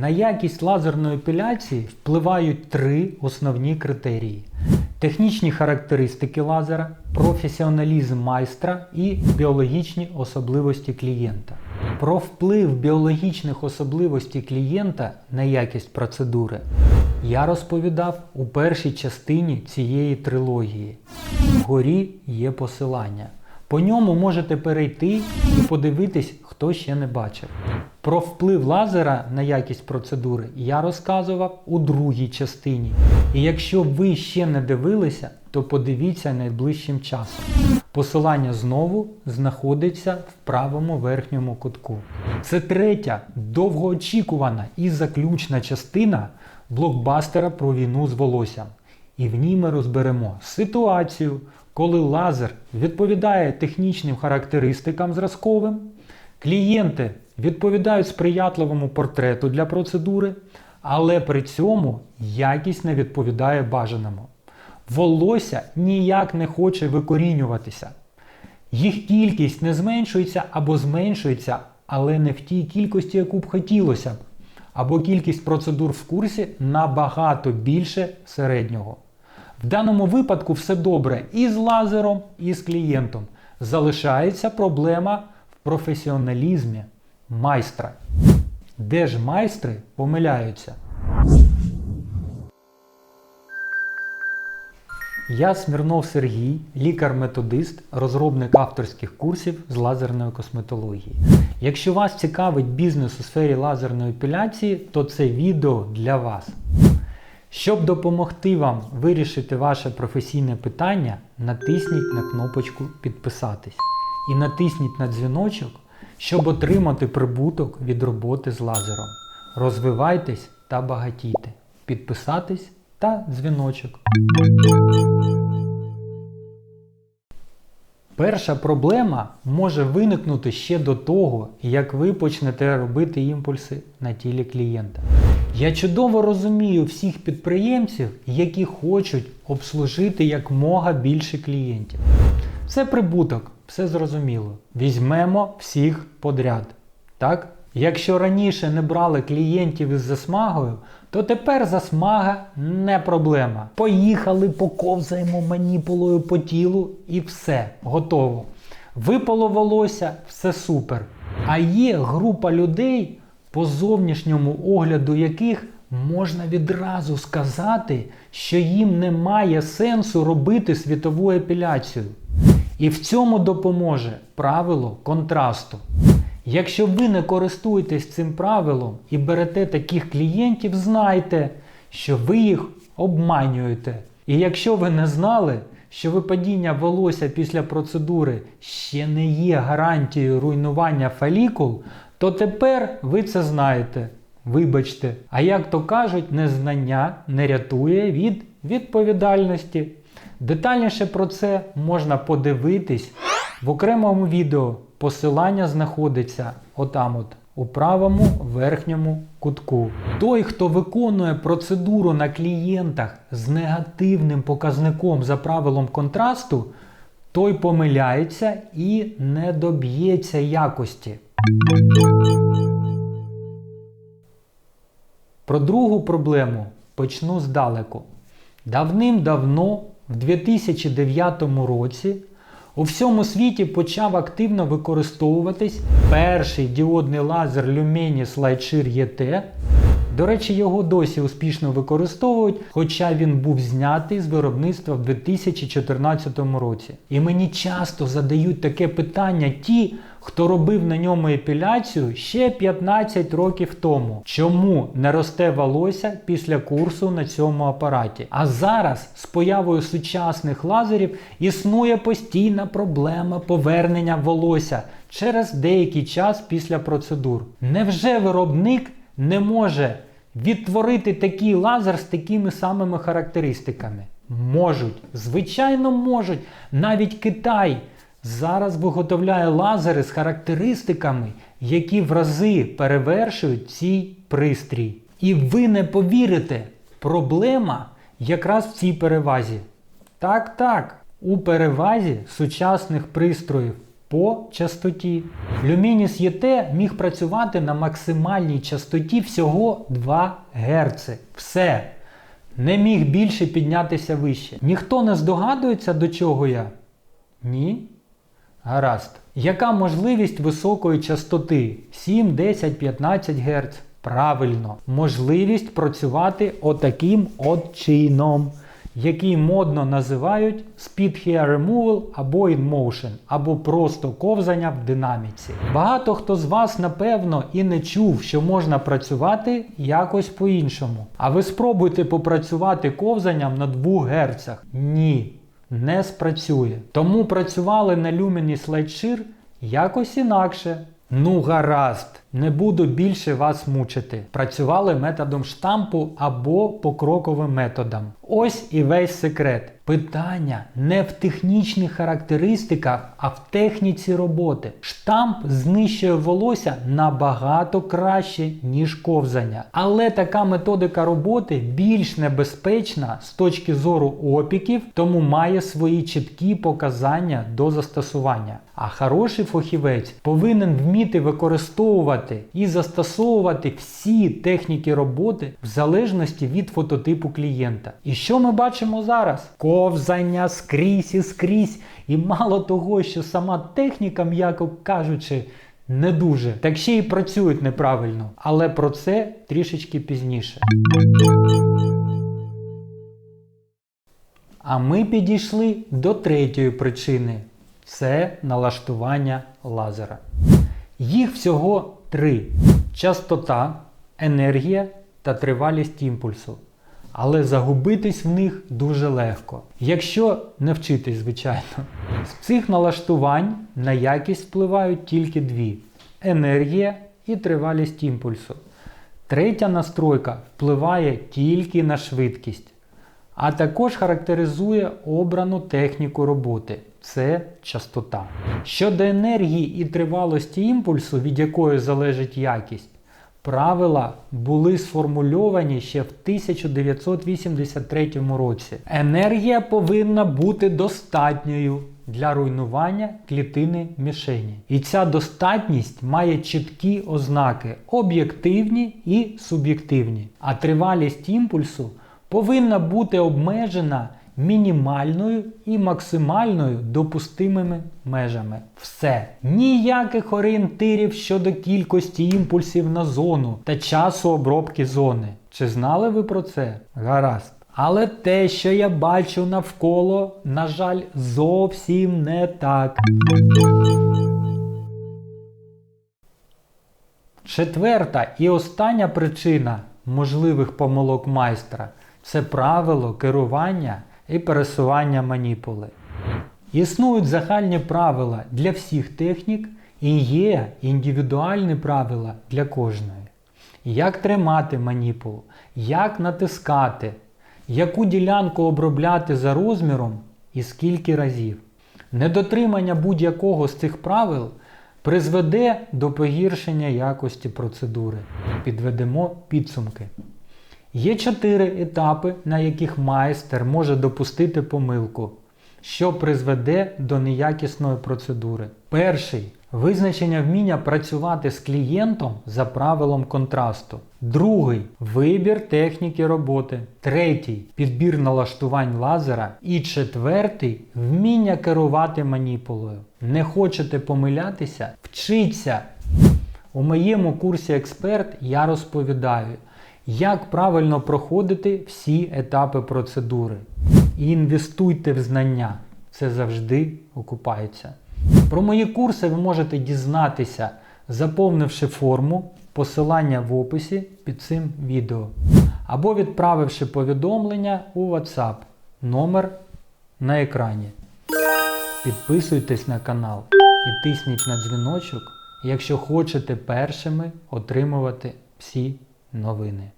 На якість лазерної епіляції впливають три основні критерії: технічні характеристики лазера, професіоналізм майстра і біологічні особливості клієнта. Про вплив біологічних особливостей клієнта на якість процедури я розповідав у першій частині цієї трилогії. Вгорі є посилання. По ньому можете перейти і подивитись, хто ще не бачив. Про вплив лазера на якість процедури я розказував у другій частині. І якщо ви ще не дивилися, то подивіться найближчим часом. Посилання знову знаходиться в правому верхньому кутку. Це третя, довгоочікувана і заключна частина блокбастера про війну з волоссям. І в ній ми розберемо ситуацію, коли лазер відповідає технічним характеристикам зразковим, клієнти відповідають сприятливому портрету для процедури, але при цьому якість не відповідає бажаному. Волосся ніяк не хоче викорінюватися. Їх кількість не зменшується або зменшується, але не в тій кількості, яку б хотілося б. Або кількість процедур в курсі набагато більше середнього. В даному випадку все добре і з лазером, і з клієнтом. Залишається проблема в професіоналізмі майстра. Де ж майстри помиляються? Я Смірнов Сергій, лікар-методист, розробник авторських курсів з лазерної косметології. Якщо вас цікавить бізнес у сфері лазерної епіляції, то це відео для вас. Щоб допомогти вам вирішити ваше професійне питання, натисніть на кнопочку Підписатись і натисніть на дзвіночок, щоб отримати прибуток від роботи з лазером. Розвивайтесь та багатійте. Підписатись та дзвіночок. Перша проблема може виникнути ще до того, як ви почнете робити імпульси на тілі клієнта. Я чудово розумію всіх підприємців, які хочуть обслужити якмога більше клієнтів. Це прибуток, все зрозуміло. Візьмемо всіх подряд. Так? Якщо раніше не брали клієнтів із засмагою, то тепер засмага не проблема. Поїхали, поковзаємо маніпулою по тілу і все, готово. Випало волосся, все супер. А є група людей, по зовнішньому огляду яких можна відразу сказати, що їм немає сенсу робити світову епіляцію. І в цьому допоможе правило контрасту. Якщо ви не користуєтесь цим правилом і берете таких клієнтів, знайте, що ви їх обманюєте. І якщо ви не знали, що випадіння волосся після процедури ще не є гарантією руйнування фолікул, то тепер ви це знаєте. Вибачте. А як то кажуть, незнання не рятує від відповідальності. Детальніше про це можна подивитись в окремому відео. Посилання знаходиться отам от у правому верхньому кутку. Той, хто виконує процедуру на клієнтах з негативним показником за правилом контрасту, той помиляється і не доб'ється якості. Про другу проблему почну здалеку. Давним-давно, в 2009 році, у всьому світі почав активно використовуватись перший діодний лазер Lumenis Lightshare ET. До речі, його досі успішно використовують, хоча він був знятий з виробництва в 2014 році. І мені часто задають таке питання ті, хто робив на ньому епіляцію ще 15 років тому. Чому не росте волосся після курсу на цьому апараті? А зараз з появою сучасних лазерів існує постійна проблема повернення волосся через деякий час після процедур. Невже виробник не може відтворити такий лазер з такими самими характеристиками? Можуть, звичайно, можуть. Навіть Китай зараз виготовляє лазери з характеристиками, які в рази перевершують цей пристрій. І ви не повірите, проблема якраз в цій перевазі. Так, так, у перевазі сучасних пристроїв по частоті. Люмініс ЄТ міг працювати на максимальній частоті всього 2 Гц. Все. Не міг більше піднятися вище. Ніхто не здогадується, до чого я? Ні? Гаразд. Яка можливість високої частоти? 7, 10, 15 Гц. Правильно, можливість працювати отаким от чином, який модно називають Speed Hair Removal або In Motion, або просто ковзання в динаміці. Багато хто з вас, напевно, і не чув, що можна працювати якось по-іншому. А ви спробуйте попрацювати ковзанням на 2 Гц. Ні не спрацює. Тому працювали на люмені слайдшир якось інакше. Ну гаразд, не буду більше вас мучити. Працювали методом штампу або покроковим методом. Ось і весь секрет. Питання не в технічних характеристиках, а в техніці роботи. Штамп знищує волосся набагато краще, ніж ковзання. Але така методика роботи більш небезпечна з точки зору опіків, тому має свої чіткі показання до застосування. А хороший фахівець повинен вміти використовувати і застосовувати всі техніки роботи в залежності від фототипу клієнта. І що ми бачимо зараз? Ковзання скрізь і скрізь. І мало того, що сама техніка, м'яко кажучи, не дуже, так ще й працюють неправильно. Але про це трішечки пізніше. А ми підійшли до третьої причини це налаштування лазера. Їх всього три: частота, енергія та тривалість імпульсу. Але загубитись в них дуже легко, якщо не вчитись, звичайно. З цих налаштувань на якість впливають тільки дві: енергія і тривалість імпульсу. Третя настройка впливає тільки на швидкість, а також характеризує обрану техніку роботи це частота. Щодо енергії і тривалості імпульсу, від якої залежить якість, правила були сформульовані ще в 1983 році. Енергія повинна бути достатньою для руйнування клітини мішені. І ця достатність має чіткі ознаки об'єктивні і суб'єктивні. А тривалість імпульсу повинна бути обмежена мінімальною і максимальною допустимими межами. Все. Ніяких орієнтирів щодо кількості імпульсів на зону та часу обробки зони. Чи знали ви про це? Гаразд. Але те, що я бачу навколо, на жаль, зовсім не так. Четверта і остання причина можливих помилок майстра це правило керування і пересування маніпули. Існують загальні правила для всіх технік і є індивідуальні правила для кожної. Як тримати маніпулу, як натискати, яку ділянку обробляти за розміром і скільки разів. Недотримання будь-якого з цих правил призведе до погіршення якості процедури. Підведемо підсумки. Є чотири етапи, на яких майстер може допустити помилку, що призведе до неякісної процедури. Перший визначення вміння працювати з клієнтом за правилом контрасту. Другий вибір техніки роботи. Третій підбір налаштувань лазера. І четвертий вміння керувати маніпулою. Не хочете помилятися? Вчіться! У моєму курсі Експерт я розповідаю. Як правильно проходити всі етапи процедури. І інвестуйте в знання. Це завжди окупається. Про мої курси ви можете дізнатися, заповнивши форму, посилання в описі під цим відео. Або відправивши повідомлення у WhatsApp. Номер на екрані. Підписуйтесь на канал і тисніть на дзвіночок, якщо хочете першими отримувати всі новини.